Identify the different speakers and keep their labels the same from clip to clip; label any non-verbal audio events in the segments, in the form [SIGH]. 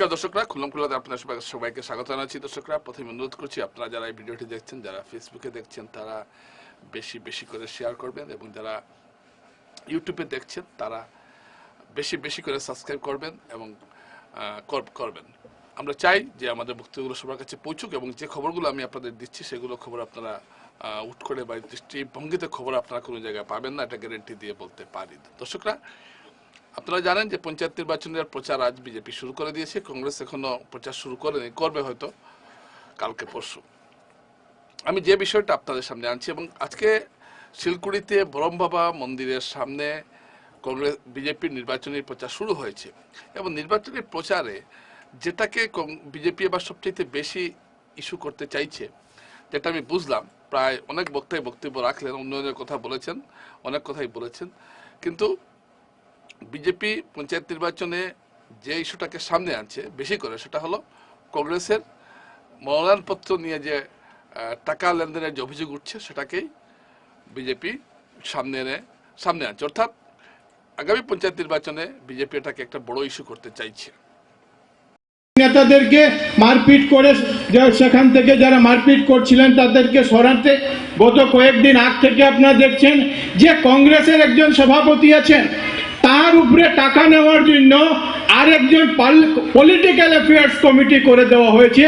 Speaker 1: নমস্কার দর্শকরা খুলম খুলাতে আপনার সবাই- সবাইকে স্বাগত জানাচ্ছি দর্শকরা। প্রথমে অনুরোধ করছি, আপনারা যারা এই ভিডিওটি দেখছেন, যারা ফেসবুকে দেখছেন, তারা বেশি বেশি করে শেয়ার করবেন এবং যারা ইউটিউবে দেখছেন, তারা বেশি বেশি করে সাবস্ক্রাইব করবেন এবং কর- করবেন। আমরা চাই যে আমাদের বক্তব্যগুলো সবার কাছে পৌঁছুক এবং যে খবরগুলো আমি আপনাদের দিচ্ছি, সেগুলো খবর আপনারা উঠ করে বা দৃষ্টিভঙ্গিতে খবর আপনারা কোনো জায়গায় পাবেন না, এটা গ্যারেন্টি দিয়ে বলতে পারি। দর্শকরা আপনারা জানেন যে পঞ্চায়েত নির্বাচনের প্রচার আজ বিজেপি শুরু করে দিয়েছে, কংগ্রেস এখনও প্রচার শুরু করেনি, করবে হয়তো কালকে পরশু। আমি যে বিষয়টা আপনাদের সামনে আনছি এবং আজকে শিলকুড়িতে বরম বাবা মন্দিরের সামনে কংগ্রেস বিজেপির নির্বাচনী প্রচার শুরু হয়েছে এবং নির্বাচনী প্রচারে যেটাকে বিজেপি এবার সবচেয়ে বেশি ইস্যু করতে চাইছে, যেটা আমি বুঝলাম। প্রায় অনেক বক্তাই বক্তব্য রাখলেন, উন্নয়নের কথা বলেছেন, অনেক কথাই বলেছেন, কিন্তু বিজেপি পঞ্চায়েত নির্বাচনে যে ইস্যুটাকে সামনে আনছে বেশি করে, সেটা হলো কংগ্রেসের মনোনয়নপত্র নিয়ে যে টাকা লেনদেনের যে অভিযোগ উঠছে, সেটাকেই বিজেপি সামনে এনে, সামনে আনছে। অর্থাৎ আগামী পঞ্চায়েত নির্বাচনে বিজেপি এটাকে একটা বড় ইস্যু করতে চাইছে।
Speaker 2: নেতাদেরকে মারপিট করে সেখান থেকে যারা মারপিট করছিলেন, তাদেরকে সরাতে গত কয়েকদিন আগ থেকে আপনারা দেখছেন যে কংগ্রেসের একজন সভাপতি আছেন তার উপরে টাকা নেওয়ার জন্য আরেকজন পলিটিক্যাল অ্যাফেয়ার্স কমিটি করে দেওয়া হয়েছে।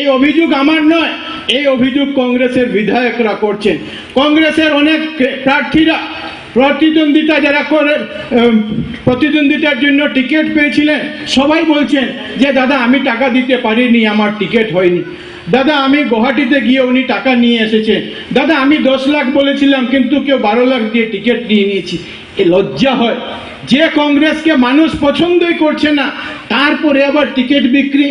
Speaker 2: এই অভিযোগ আমার নয়, এই অভিযোগ কংগ্রেসের বিধায়করা করছেন। কংগ্রেসের অনেক প্রার্থীরা প্রতিদ্বন্দ্বিতা যারা করে প্রতিদ্বন্দ্বিতার জন্য টিকিট পেয়েছিলেন, সবাই বলছেন যে, দাদা, আমি টাকা দিতে পারিনি, আমার টিকিট হয়নি। দাদা, আমি গুয়াহাটিতে গিয়ে উনি টাকা নিয়ে এসেছেন। দাদা, আমি দশ লাখ বলেছিলাম, কিন্তু কেউ বারো লাখ দিয়ে টিকিট নিয়ে নিয়েছি। এ লজ্জা হয়। যে কংগ্রেসকে মানুষ পছন্দই করছে না তারপরে আবার টিকিট বিক্রি।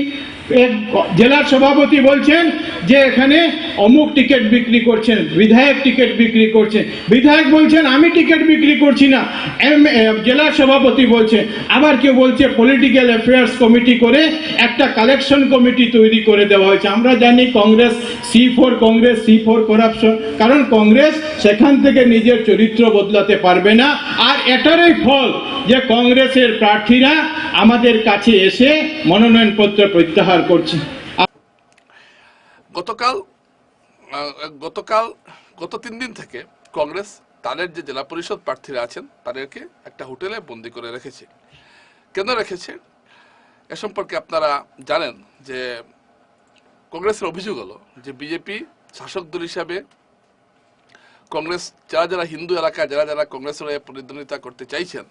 Speaker 2: জেলার সভাপতি বলছেন যে এখানে অমুক টিকিট বিক্রি করছেন, বিধায়ক টিকিট বিক্রি করছেন। বিধায়ক বলছেন, আমি টিকিট বিক্রি করছি না। এম জেলার সভাপতি বলছে, আবার কেউ বলছে পলিটিক্যাল অ্যাফেয়ার্স কমিটি করে একটা কালেকশন কমিটি তৈরি করে দেওয়া হয়েছে। আমরা জানি Congress C four Congress C four corruption কারণ কংগ্রেস সেখান থেকে নিজের চরিত্র বদলাতে পারবে না। আর এটারই ফল যে কংগ্রেসের প্রার্থীরা আমাদের কাছে এসে মনোনয়ন মনোনয়নপত্র প্রত্যাহার করছে।
Speaker 1: গতকাল গতকাল, গত তিন দিন থেকে কংগ্রেস তাদের যে জেলা পরিষদ প্রার্থীরা আছেন, তাদেরকে একটা হোটেলে বন্দি করে রেখেছে। কেন রেখেছে? এ সম্পর্কে আপনারা জানেন যে কংগ্রেসের অভিযোগ হলো যে বিজেপি শাসক দল হিসাবে কংগ্রেস যারা যারা হিন্দু এলাকায়, যারা যারা কংগ্রেসের প্রতিদ্বন্দ্বিতা করতে চাইছেন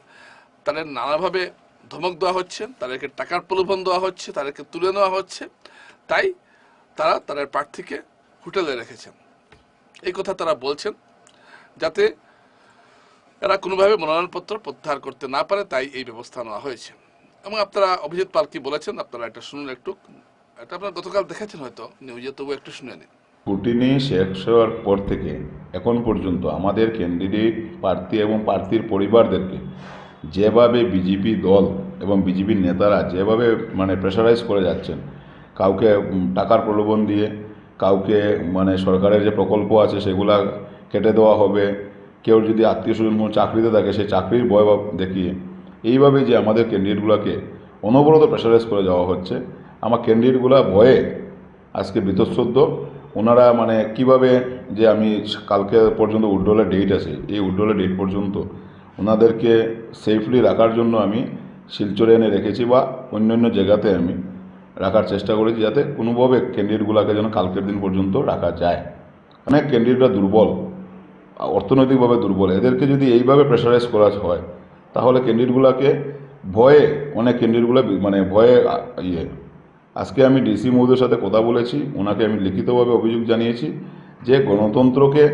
Speaker 1: তাদের নানাভাবে ধমক দেওয়া হচ্ছে, তাদেরকে টাকার প্রলোভন দেওয়া হচ্ছে, তাদেরকে তুলে নেওয়া হচ্ছে। তাই তারা তাদের প্রার্থীকে হোটেলে রেখেছেন। এই কথা তারা বলছেন যাতে এরা কোনোভাবে মনোনয়নপত্র প্রত্যাহার করতে না পারে, তাই এই ব্যবস্থা নেওয়া হয়েছে। এবং আপনারা অভিজিৎ পাল কি বলেছেন, আপনারা এটা শুনুন একটু। এটা আপনারা গতকাল দেখেছেন হয়তো, নিউজে তবু একটু শুনে নিন।
Speaker 3: স্কুটিনি শেষ হওয়ার পর থেকে, এখন পর্যন্ত আমাদের ক্যান্ডিডেট প্রার্থী এবং প্রার্থীর পরিবারদেরকে যেভাবে বিজেপি দল এবং বিজেপির নেতারা যেভাবে মানে প্রেশারাইজ করে যাচ্ছেন, কাউকে টাকার প্রলোভন দিয়ে, কাউকে মানে সরকারের যে প্রকল্প আছে সেগুলা কেটে দেওয়া হবে, কেউ যদি আত্মীয় স্বজন কোনো চাকরিতে থাকে সেই চাকরির ভয় দেখিয়ে, এইভাবে যে আমাদের ক্যান্ডিডেটগুলোকে অনবরত প্রেশারাইজ করে যাওয়া হচ্ছে, আমার ক্যান্ডিডেটগুলো ভয়ে আজকে বীতশ্রদ্ধ ওনারা মানে কীভাবে যে আমি কালকে পর্যন্ত উড্ডলের ডেট আছে, এই উড্ডলের ডেট পর্যন্ত ওনাদেরকে সেফলি রাখার জন্য আমি শিলচরে এনে রেখেছি বা অন্য অন্য জায়গাতে আমি রাখার চেষ্টা করেছি যাতে কোনোভাবে ক্যান্ডিডেটগুলোকে যেন কালকের দিন পর্যন্ত রাখা যায়। অনেক ক্যান্ডিডেটরা দুর্বল, অর্থনৈতিকভাবে দুর্বল। এদেরকে যদি এইভাবে প্রেশারাইজ করা হয়, তাহলে ক্যান্ডিডেটগুলোকে ভয়ে, অনেক ক্যান্ডিডেটগুলো মানে ভয়ে ইয়ে। আজকে আমি ডিসি মহোদয়ের সাথে কথা বলেছি, ওনাকে আমি লিখিতভাবে অভিযোগ জানিয়েছি যে গণতন্ত্রকে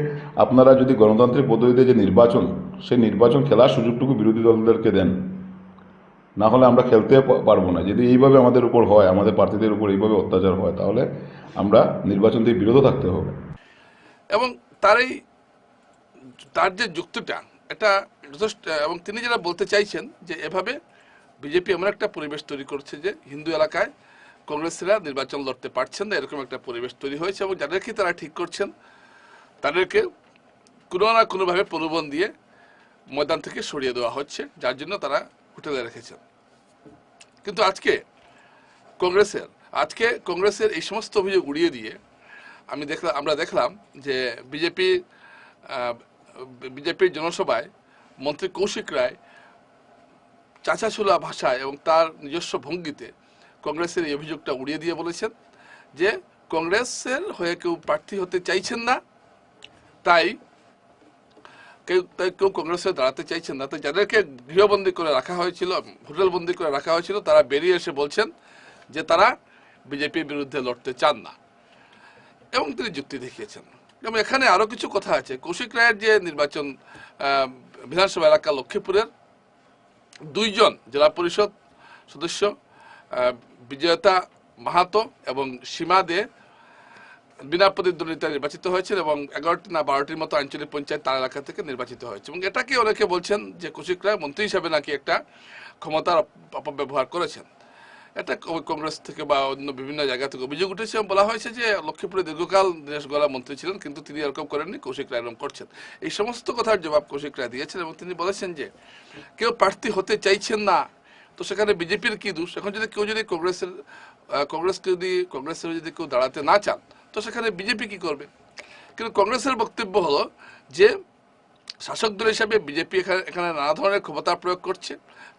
Speaker 3: আপনারা যদি গণতান্ত্রিক পদ্ধতিতে যে নির্বাচন, সেই নির্বাচন খেলার সুযোগটুকু বিরোধী দলদেরকে দেন, না হলে আমরা খেলতে পারব না। যদি এইভাবে আমাদের উপর হয়, আমাদের প্রার্থীদের উপর এইভাবে অত্যাচার হয়, তাহলে আমরা নির্বাচন থেকে বিরত থাকতে হবে।
Speaker 1: এবং তার এই, তার যে যুক্তিটা, এটা যথেষ্ট, এবং তিনি যেটা বলতে চাইছেন যে এভাবে বিজেপি এমন একটা পরিবেশ তৈরি করছে যে হিন্দু এলাকায় কংগ্রেসিরা নির্বাচন লড়তে পারছেন না, এরকম একটা পরিবেশ তৈরি হয়েছে এবং যাদেরকে তারা ঠিক করছেন, তাদেরকে কোনো না কোনোভাবে প্রলোভন দিয়ে ময়দান থেকে সরিয়ে দেওয়া হচ্ছে, যার জন্য তারা হোটেলে রেখেছেন। কিন্তু আজকে কংগ্রেসের আজকে কংগ্রেসের এই সমস্ত অভিযোগ উড়িয়ে দিয়ে আমি দেখলাম, আমরা দেখলাম যে বিজেপি বিজেপির জনসভায় মন্ত্রী কৌশিক রায় চাচাচুলা ভাষায় এবং তার নিজস্ব ভঙ্গিতে কংগ্রেসের এই অভিযোগটা উড়িয়ে দিয়ে বলেছেন যে কংগ্রেসের হয়ে কেউ প্রার্থী হতে চাইছেন না, তাই কেউ কেউ কংগ্রেসে দাঁড়াতে চাইছেন না। তাই যাদেরকে গৃহবন্দী করে রাখা হয়েছিল, হোটেলবন্দি করে রাখা হয়েছিল, তারা বেরিয়ে এসে বলছেন যে তারা বিজেপির বিরুদ্ধে লড়তে চান না। এবং তিনি যুক্তি দেখিয়েছেন। এবং এখানে আরও কিছু কথা আছে। কৌশিক রায়ের যে নির্বাচন বিধানসভা এলাকা লক্ষ্মীপুরের, দুইজন জেলা পরিষদ সদস্য বিজয়তা মাহাতো এবং সীমা দে বিনা প্রতিদ্বন্দ্বিতা নির্বাচিত হয়েছেন এবং এগারোটি না বারোটির মতো আঞ্চলিক পঞ্চায়েত তার এলাকা থেকে নির্বাচিত হয়েছে। এবং এটাকে অনেকে বলছেন যে কৌশিক রায় মন্ত্রী হিসাবে নাকি একটা ক্ষমতার অপব্যবহার করেছেন। এটা কংগ্রেস থেকে বা অন্য বিভিন্ন জায়গা থেকে অভিযোগ উঠেছে বলা হয়েছে যে লক্ষ্মীপুরে দীর্ঘকাল দিনেশ গলা মন্ত্রী ছিলেন কিন্তু তিনি এরকম করেননি, কৌশিক রায় এরকম করছেন। এই সমস্ত কথার জবাব কৌশিক রায় দিয়েছেন এবং তিনি বলেছেন যে কেউ প্রার্থী হতে চাইছেন না, তো সেখানে বিজেপির কী দোষ? এখন যদি কেউ যদি কংগ্রেসের কংগ্রেসকে যদি কংগ্রেসের যদি কেউ দাঁড়াতে না চান তো সেখানে বিজেপি কি করবে? কিন্তু কংগ্রেসের বক্তব্য হলো যে, শাসক দল হিসাবে বিজেপি এখানে এখানে নানা ধরনের ক্ষমতা প্রয়োগ করছে।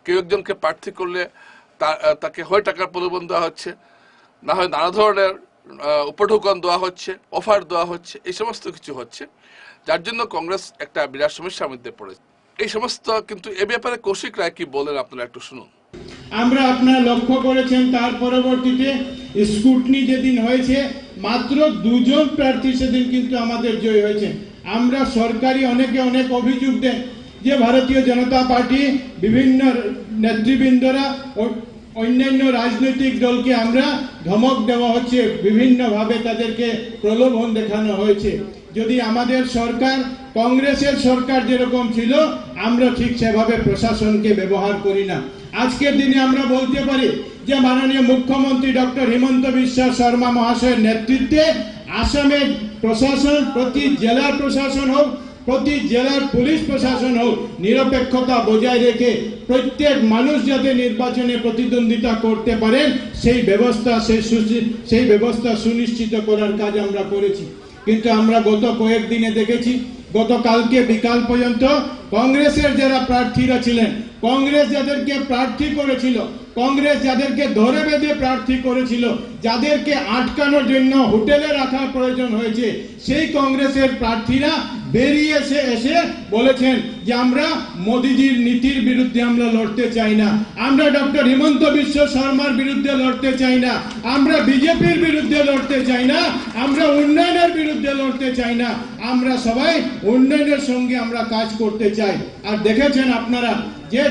Speaker 1: কেউ একজনকে প্রার্থী করলে তাকে হয় টাকার প্রলোভন দেওয়া হচ্ছে, না হয় নানা ধরনের উপঢৌকন দেওয়া হচ্ছে, অফার দেওয়া হচ্ছে, এই সমস্ত কিছু হচ্ছে। যার জন্য কংগ্রেস একটা বিরাট সমস্যার মধ্যে পড়েছে। এই সমস্ত কিন্তু এ ব্যাপারে কৌশিক রায় কি বলেন আপনারা একটু শুনুন।
Speaker 2: আমরা আপনারা লক্ষ্য করেছেন, তার পরবর্তীতে স্কুটনি যেদিন হয়েছে মাত্র দুজন প্রার্থী সেদিন কিন্তু আমাদের জয় হয়েছে। আমরা সরকারি অনেকে অনেক অভিযোগ দেন যে ভারতীয় জনতা পার্টি বিভিন্ন নেতৃবৃন্দরা অন্যান্য রাজনৈতিক দলকে আমরা ধমক দেওয়া হচ্ছে, বিভিন্নভাবে তাদেরকে প্রলোভন দেখানো হয়েছে। যদি আমাদের সরকার, কংগ্রেসের সরকার যেরকম ছিল, আমরা ঠিক সেভাবে প্রশাসনকে ব্যবহার করি না। আজকের দিনে আমরা বলতে পারি যে মাননীয় মুখ্যমন্ত্রী ডক্টর হিমন্ত বিশ্ব শর্মা মহাশয়ের নেতৃত্বে আসামের প্রশাসন, প্রতি জেলার প্রশাসন হোক, প্রতি জেলার পুলিশ প্রশাসন হোক, নিরপেক্ষতা বজায় রেখে প্রত্যেক মানুষ যাতে নির্বাচনে প্রতিদ্বন্দ্বিতা করতে পারেন, সেই ব্যবস্থা, সেই সেই ব্যবস্থা সুনিশ্চিত করার কাজ আমরা করেছি। কিন্তু আমরা গত কয়েকদিনে দেখেছি, গতকালকে বিকাল পর্যন্ত কংগ্রেসের যারা প্রার্থীরা ছিলেন, কংগ্রেস যাদেরকে প্রার্থী করেছিল কংগ্রেস যাদেরকে ধরে বেঁধে প্রার্থী করেছিল, যাদেরকে আটকানোর জন্য হোটেলে রাখার প্রয়োজন হয়েছে, সেই কংগ্রেসের প্রার্থীরা বেরিয়ে এসে এসে বলেছেন যে আমরা মোদিজির নীতির বিরুদ্ধে আমরা লড়তে চাই না, আমরা ডক্টর হিমন্ত বিশ্ব শর্মার বিরুদ্ধে লড়তে চাই না, আমরা বিজেপির বিরুদ্ধে লড়তে চাই না, আমরা উন্নয়নের বিরুদ্ধে লড়তে চাই না, আমরা সবাই উন্নয়নের সঙ্গে আমরা কাজ করতে চাই। আর দেখেছেন আপনারা যে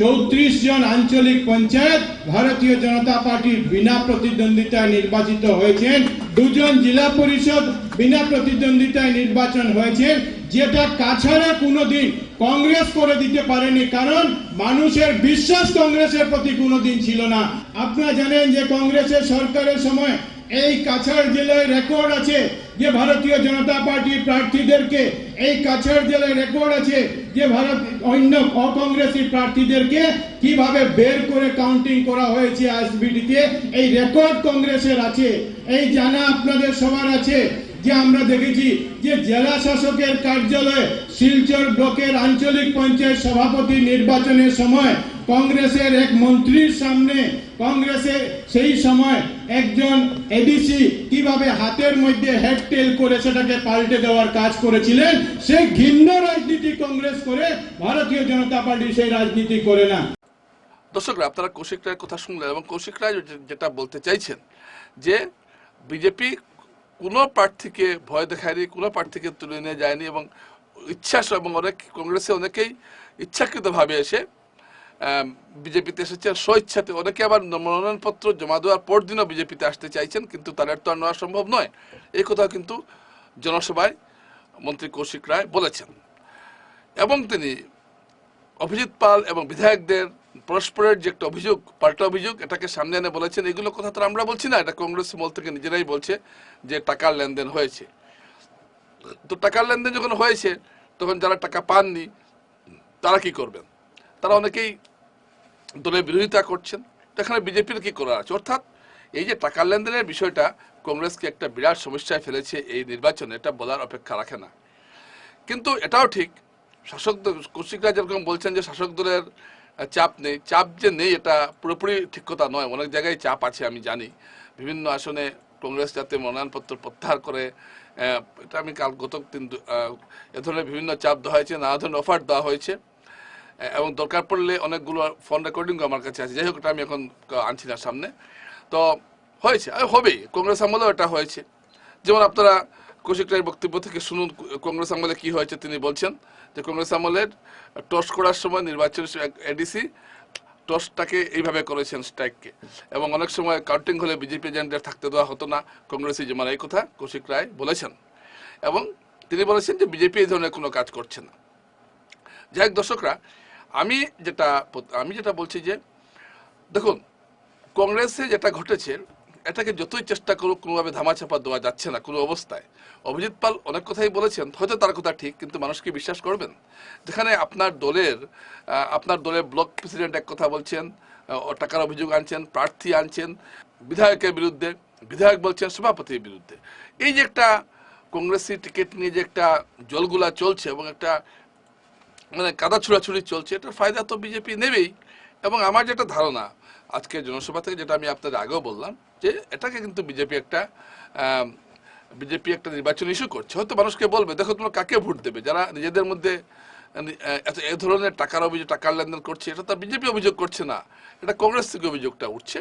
Speaker 2: চৌত্রিশ জন আঞ্চলিক পঞ্চায়েত ভারতীয় জনতা পার্টির বিনা প্রতিদ্বন্দ্বিতায় নির্বাচিত হয়েছেন। দুজন জেলা পরিষদ বিনা প্রতিদ্বন্দ্বিতায় নির্বাচন হয়েছে যেটা কাছাড়ে কোনোদিন কংগ্রেস করে দিতে পারেনি, কারণ মানুষের বিশ্বাস কংগ্রেসের প্রতি কোনোদিন ছিল না। আপনারা জানেন যে কংগ্রেসের সরকারের সময় এই কাছাড় জেলায় রেকর্ড আছে। যে ভারতীয় জনতা পার্টির প্রার্থীদেরকে এই কাছাড় জেলায় রেকর্ড আছে, যে ভারত, অন্য অকংগ্রেসী প্রার্থীদেরকে কীভাবে বের করে কাউন্টিং করা হয়েছে আসবিডিতে এই রেকর্ড কংগ্রেসের আছে। এই জানা আপনাদের সবার আছে, যে আমরা দেখেছি যে জেলা শাসকের কার্যালয়ে শিলচর ব্লকের আঞ্চলিক পঞ্চায়েত সভাপতি নির্বাচনের সময় কংগ্রেসের এক মন্ত্রীর সামনে কংগ্রেসের সেই সময় একজন এডিসি কীভাবে হাতের মধ্যে হেডটেল করে সেটাকে পাল্টে দেওয়ার কাজ করেছিলেন সেই ঘিন্ন রাজনীতি কংগ্রেস করে, ভারতীয় জনতা পার্টি সেই রাজনীতি করে না।
Speaker 1: দর্শকরা, আপনারা কৌশিক রায়ের কথা শুনলেন এবং কৌশিক রায় যেটা বলতে চাইছেন, যে বিজেপি কোনো প্রার্থীকে ভয় দেখায়নি, কোনো প্রার্থীকে তুলে নিয়ে যায়নি এবং ইচ্ছা এবং অনেক কংগ্রেসে অনেকেই ইচ্ছাকৃতভাবে এসে বিজেপিতে এসেছে স্বইচ্ছাতে অনেকে আবার মনোনয়নপত্র জমা দেওয়ার পর দিনও বিজেপিতে আসতে চাইছেন, কিন্তু তাদের তো আর নেওয়া সম্ভব নয়। এই কথা কিন্তু জনসভায় মন্ত্রী কৌশিক রায় বলেছেন। এবং তিনি অভিজিৎ পাল এবং বিধায়কদের পরস্পরের যে একটা অভিযোগ, পাল্টা অভিযোগ, এটাকে সামনে এনে বলেছেন, এগুলো কথা তো আমরা বলছি না, এটা কংগ্রেস মল থেকে নিজেরাই বলছে যে টাকার লেনদেন হয়েছে। তো টাকার লেনদেন যখন হয়েছে, তখন যারা টাকা পাননি, তারা কি করবেন? তারা অনেকেই দলের বিরোধিতা করছেন। এখানে বিজেপির কি করা আছে? অর্থাৎ এই যে টাকা লেনদেনের বিষয়টা কংগ্রেসকে একটা বিরাট সমস্যায় ফেলেছে এই নির্বাচনে, এটা বলার অপেক্ষা রাখে না। কিন্তু এটাও ঠিক, শাসক কৌশিকরা যেরকম বলছেন যে শাসক দলের চাপ নেই, চাপ যে নেই এটা পুরোপুরি ঠিক কথা নয়। অনেক জায়গায় চাপ আছে, আমি জানি। বিভিন্ন আসনে কংগ্রেস যাতে মনোনয়নপত্র প্রত্যাহার করে এটা আমি কাল গত তিন এ ধরনের বিভিন্ন চাপ দেওয়া হয়েছে নানা ধরনের অফার দেওয়া হয়েছে। এবং দরকার পড়লে অনেকগুলো ফোন রেকর্ডিং আমার কাছে আছে। যাই হোক আমি এখন আনছি না সামনে। তো, হয়েছে হবেই। কংগ্রেস আমলেও এটা হয়েছে। যেমন আপনারা কৌশিক রায়ের বক্তব্য থেকে শুনুন, কংগ্রেস আমলে কি হয়েছে তিনি বলছেন যে, কংগ্রেস আমলের টস করার সময় নির্বাচন এডিসি টসটাকে এইভাবে করেছেন স্ট্রাইককে। এবং অনেক সময় কাউন্টিং হলে বিজেপি এজেন্টদের থাকতে দেওয়া হতো না। কংগ্রেসই যেমন এই কথা কৌশিক রায় বলেছেন। এবং তিনি বলেছেন যে, বিজেপি এই ধরনের কোনো কাজ করছে না। যাই হোক, দর্শকরা আমি যেটা আমি যেটা বলছি যে, দেখুন, কংগ্রেসে যেটা ঘটেছে, এটাকে যতই চেষ্টা করুক, কোনোভাবে ধামাচাপা দেওয়া যাচ্ছে না কোনো অবস্থায়। অভিজিৎ পাল অনেক কথাই বলেছেন, হয়তো তার কথা ঠিক, কিন্তু মানুষকে বিশ্বাস করবেন। যেখানে আপনার দলের আপনার দলের ব্লক প্রেসিডেন্ট এক কথা বলছেন টাকার অভিযোগ আনছেন, প্রার্থী আনছেন, বিধায়কের বিরুদ্ধে, বিধায়ক বলছেন, সভাপতির বিরুদ্ধে। এই যে একটা কংগ্রেসি টিকিট নিয়ে যে একটা জলগুলা চলছে এবং একটা মানে কাদা ছুড়াছুড়ি চলছে, এটার ফায়দা তো বিজেপি নেবেই। এবং আমার যেটা ধারণা আজকে জনসভা থেকে যেটা আমি আপনাদের আগেও বললাম, যে এটাকে কিন্তু বিজেপি একটা বিজেপি একটা নির্বাচন ইস্যু করছে। হয়তো মানুষকে বলবে, দেখো তোমরা কাকে ভোট দেবে? যারা নিজেদের মধ্যে এ ধরনের টাকার অভিযোগ, টাকার লেনদেন করছে, এটা তো বিজেপি অভিযোগ করছে না। এটা কংগ্রেস থেকে অভিযোগটা উঠছে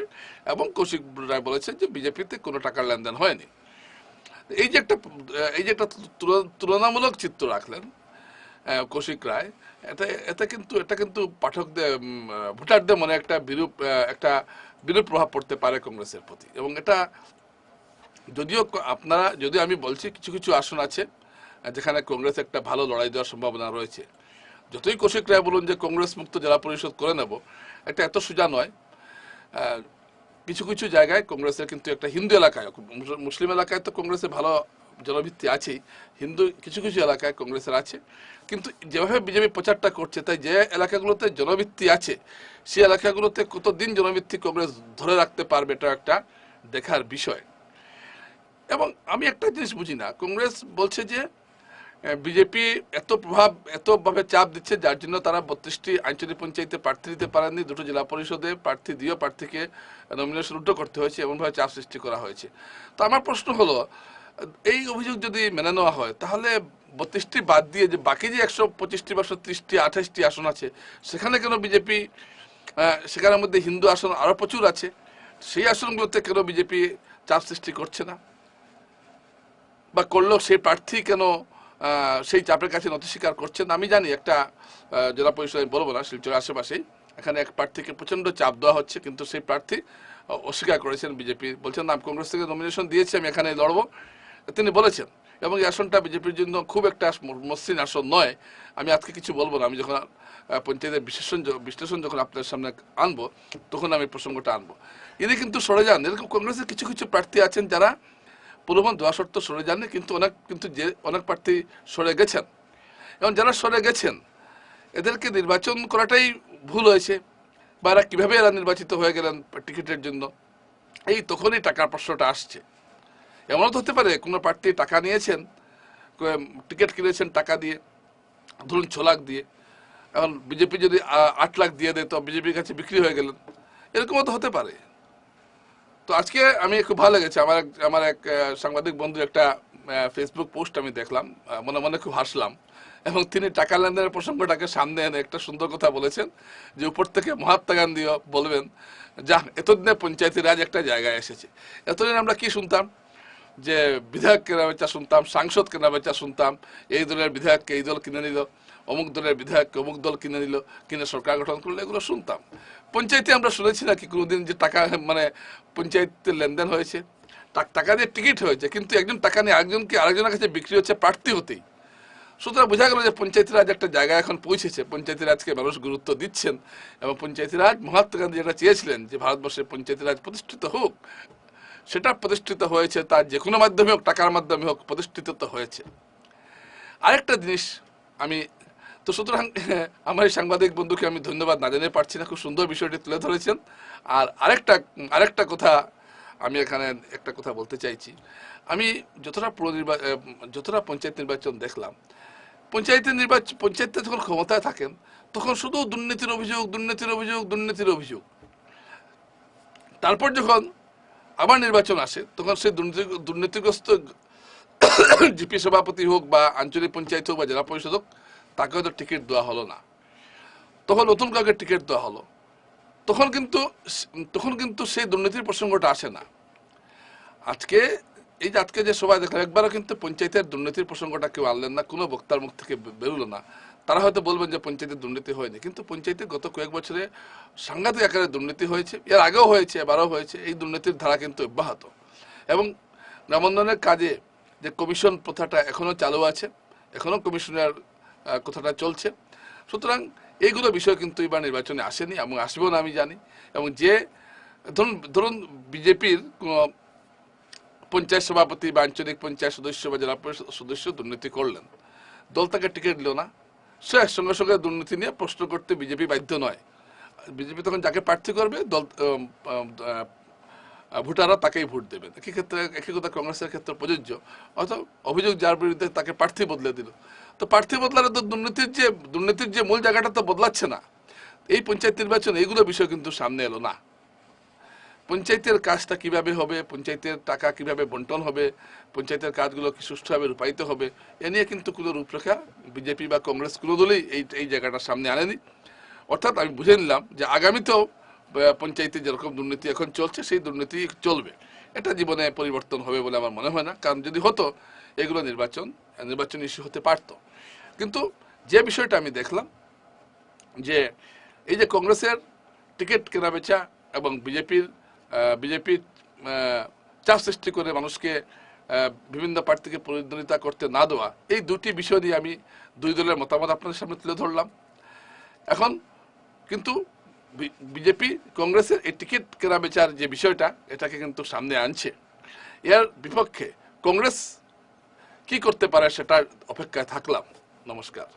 Speaker 1: এবং কৌশিক রায় বলেছেন যে বিজেপিতে কোনো টাকার লেনদেন হয়নি। এই যে একটা এই যে একটা তুলনামূলক চিত্র রাখলেন কৌশিক রায়। এটা এটা কিন্তু এটা কিন্তু পাঠকদের ভোটারদের মনে একটা বিরূপ একটা বিরূপ প্রভাব পড়তে পারে কংগ্রেসের প্রতি। এবং এটা যদিও আপনারা, যদিও আমি বলছি, কিছু কিছু আসন আছে যেখানে কংগ্রেস একটা ভালো লড়াই দেওয়ার সম্ভাবনা রয়েছে। যতই কৌশিক রায় বলুন যে কংগ্রেস মুক্ত জেলা পরিষদ করে নেব, এটা এত সোজা নয়। কিছু কিছু জায়গায় কংগ্রেসের কিন্তু একটা হিন্দু এলাকায় মুসলিম এলাকায় তো কংগ্রেসের ভালো জনভিত্তি আছেই হিন্দু কিছু কিছু এলাকায় কংগ্রেসের আছে, কিন্তু যেভাবে বিজেপি প্রচারটা করছে, তাই যে এলাকাগুলোতে জনভিত্তি আছে সেই এলাকাগুলোতে কতদিন জনভিত্তি কংগ্রেস ধরে রাখতে পারবে, এটা একটা দেখার বিষয়। এবং আমি একটা জিনিস বুঝি না, কংগ্রেস বলছে যে বিজেপি এত প্রভাব এতভাবে চাপ দিচ্ছে, যার জন্য তারা বত্রিশটি আঞ্চলিক পঞ্চায়েতে প্রার্থী দিতে পারেননি, দুটো জেলা পরিষদে প্রার্থী দিয়েও প্রার্থীকে নমিনেশন উল্টো করতে হয়েছে, এমনভাবে চাপ সৃষ্টি করা হয়েছে। তো আমার প্রশ্ন হলো এই অভিযোগ যদি মেনে নেওয়া হয়, তাহলে বত্রিশটি বাদ দিয়ে যে বাকি যে একশো পঁচিশটি বা ত্রিশটি আঠাশটি আসন আছে, সেখানে কেন বিজেপি সেখানের মধ্যে হিন্দু আসন আরও প্রচুর আছে, সেই আসনগুলোতে কেন বিজেপি চাপ সৃষ্টি করছে না? বা করলেও সেই প্রার্থী কেন সেই চাপের কাছে নথি স্বীকার করছেন আমি জানি একটা জেলা পরিষদ, আমি বলব না, শিলচরের আশেপাশেই, এখানে এক প্রার্থীকে প্রচণ্ড চাপ দেওয়া হচ্ছে, কিন্তু সেই প্রার্থী অস্বীকার করেছেন বিজেপি। বলছেন, না কংগ্রেস থেকে নমিনেশন দিয়েছি, আমি এখানে লড়বো। তিনি বলেছেন, এবং এই আসনটা বিজেপির জন্য খুব একটা মসৃণ আসন নয়। আমি আজকে কিছু বলব না। আমি যখন পঞ্চায়েতের বিশ্লেষণ বিশ্লেষণ যখন আপনার সামনে আনব, তখন আমি প্রসঙ্গটা আনব। ইনি কিন্তু সরে যান। এরকম কংগ্রেসের কিছু কিছু প্রার্থী আছেন যারা প্রলোভন দেওয়া সত্ত্বেও সরে যাননি, কিন্তু অনেক, কিন্তু যে অনেক প্রার্থী সরে গেছেন। এবং যারা সরে গেছেন, এদেরকে নির্বাচন করাটাই ভুল হয়েছে। বা এরা কীভাবে এরা নির্বাচিত হয়ে গেলেন টিকিটের জন্য? এই তখনই টাকার প্রশ্নটা আসছে। এমনও তো হতে পারে, কোনো প্রার্থী টাকা নিয়েছেন টিকিট কিনেছেন টাকা দিয়ে, ধরুন ছ লাখ দিয়ে। এখন বিজেপি যদি আট লাখ দিয়ে দেয়, তো বিজেপির কাছে বিক্রি হয়ে গেলেন। এরকমও তো হতে পারে। তো আজকে আমি খুব ভালো লেগেছে। আমার এক আমার এক সাংবাদিক বন্ধুর একটা ফেসবুক পোস্ট আমি দেখলাম মনে মনে খুব হাসলাম। এবং তিনি টাকা লেনদেনের প্রসঙ্গটাকে সামনে এনে একটা সুন্দর কথা বলেছেন, যে উপর থেকে মহাত্মা গান্ধীও বলবেন যা এতদিনে পঞ্চায়েতি রাজ একটা জায়গায় এসেছে। এতদিন আমরা কি শুনতাম? যে বিধায়ক কেনা বেচা শুনতাম, সাংসদ কেনা বেচা শুনতাম, এই দলের বিধায়ককে এই দল কিনে নিল, অমুক দলের বিধায়ককে অমুক দল কিনে নিল, কিনে সরকার গঠন করল, এগুলো শুনতাম। পঞ্চায়েতে আমরা শুনেছি নাকি কোনোদিন যে টাকা মানে পঞ্চায়েতে লেনদেন হয়েছে, টাকা দিয়ে টিকিট হয়েছে, কিন্তু একজন টাকা নিয়ে আরেকজনকে, আরেকজনের কাছে বিক্রি হচ্ছে প্রার্থী হতেই। সুতরাং বোঝা গেল যে পঞ্চায়েতি রাজ একটা জায়গায় এখন পৌঁছেছে পঞ্চায়েতি রাজকে মানুষ গুরুত্ব দিচ্ছেন, এবং পঞ্চায়েতি রাজ মহাত্মা গান্ধী যেটা চেয়েছিলেন যে ভারতবর্ষে পঞ্চায়েতি রাজ প্রতিষ্ঠিত হোক সেটা প্রতিষ্ঠিত হয়েছে তার যে কোনো মাধ্যমে হোক টাকার মাধ্যমে হোক প্রতিষ্ঠিত তো হয়েছে। আরেকটা জিনিস আমি তো সুতরাং [LAUGHS] আমার এই সাংবাদিক বন্ধুকে আমি ধন্যবাদ না জানিয়ে পারছি না খুব সুন্দর বিষয়টি তুলে ধরেছেন। আর আরেকটা আরেকটা কথা আমি এখানে একটা কথা বলতে চাইছি। আমি যতটা পুরো নির্বা- আহ, যতটা পঞ্চায়েত নির্বাচন দেখলাম পঞ্চায়েতের নির্বাচন পঞ্চায়েতে যখন ক্ষমতায় থাকেন তখন শুধু দুর্নীতির অভিযোগ দুর্নীতির অভিযোগ দুর্নীতির অভিযোগ। তারপর যখন আবার নির্বাচন আসে, তখন দুর্নীতি দুর্নীতিগ্রস্ত জিপি সভাপতি হোক বা আঞ্চলিক পঞ্চায়েত হোক বা জেলা পরিষদ হোক, তাকে হয়তো টিকিট দেওয়া হলো না। তখন নতুন কাউকে টিকিট দেওয়া হলো। তখন কিন্তু তখন কিন্তু সেই দুর্নীতির প্রসঙ্গটা আসে না। আজকে এই যে আজকে যে সবাই দেখলাম, একবারও কিন্তু পঞ্চায়েতের দুর্নীতির প্রসঙ্গটা কেউ আনলেন না, কোনো বক্তার মুখ থেকে বেরোলো না। তারা হয়তো বলবেন যে পঞ্চায়েতের দুর্নীতি হয়নি। কিন্তু পঞ্চায়েতে গত কয়েক বছরে সাংঘাতিক আকারে দুর্নীতি হয়েছে। এর আগেও হয়েছে, এবারও হয়েছে। এই দুর্নীতির ধারা কিন্তু অব্যাহত। এবং গ্রামোন্নয়নের কাজে যে কমিশন প্রথাটা এখনও চালু আছে এখনও কমিশনের কথাটা চলছে। সুতরাং এইগুলো বিষয় কিন্তু এবার নির্বাচনে আসেনি এবং আসবেও না আমি জানি। এবং যে, ধরুন ধরুন বিজেপির কোনো পঞ্চায়েত সভাপতি বা আঞ্চলিক পঞ্চায়েত সদস্য বা জেলা পরিষদ সদস্য দুর্নীতি করলেন। দল তাকে টিকিট দিল না। সে সঙ্গে সঙ্গে দুর্নীতি নিয়ে প্রশ্ন করতে বিজেপি বাধ্য নয়। বিজেপি তখন যাকে প্রার্থী করবে, দল ভোটাররা তাকেই ভোট দেবেন একই ক্ষেত্রে, একই কথা কংগ্রেসের ক্ষেত্রে প্রযোজ্য। অর্থাৎ অভিযোগ যার বিরুদ্ধে তাকে প্রার্থী বদলে দিল। তো প্রার্থী বদলালে তো দুর্নীতির যে দুর্নীতির যে মূল জায়গাটা তো বদলাচ্ছে না। এই পঞ্চায়েত নির্বাচন, এইগুলো বিষয় কিন্তু সামনে এলো না। পঞ্চায়েতের কাজটা কীভাবে হবে, পঞ্চায়েতের টাকা কীভাবে বন্টন হবে, পঞ্চায়েতের কাজগুলো কি সুষ্ঠুভাবে রূপায়িত হবে, এ নিয়ে কিন্তু কোনো রূপরেখা বিজেপি বা কংগ্রেস কোনো দলই এই এই জায়গাটা সামনে আনেনি। অর্থাৎ আমি বুঝে নিলাম যে আগামীতেও পঞ্চায়েতে যেরকম দুর্নীতি এখন চলছে, সেই দুর্নীতি চলবে। এটা জীবনে পরিবর্তন হবে বলে আমার মনে হয় না। কারণ যদি হতো, এগুলো নির্বাচন নির্বাচন ইস্যু হতে পারত। কিন্তু যে বিষয়টা আমি দেখলাম, যে এই যে কংগ্রেসের টিকিট কেনাবেচা এবং বিজেপির বিজেপির চাপ সৃষ্টি করে মানুষকে বিভিন্ন প্রার্থীকে প্রতিদ্বন্দ্বিতা করতে না দেওয়া, এই দুটি বিষয় নিয়ে আমি দুই দলের মতামত আপনাদের সামনে তুলে ধরলাম। এখন কিন্তু বিজেপি, কংগ্রেসের এই টিকিট কেনা বেচার যে বিষয়টা, এটাকে কিন্তু সামনে আনছে। এর বিপক্ষে কংগ্রেস কি করতে পারে সেটার অপেক্ষায় থাকলাম। নমস্কার।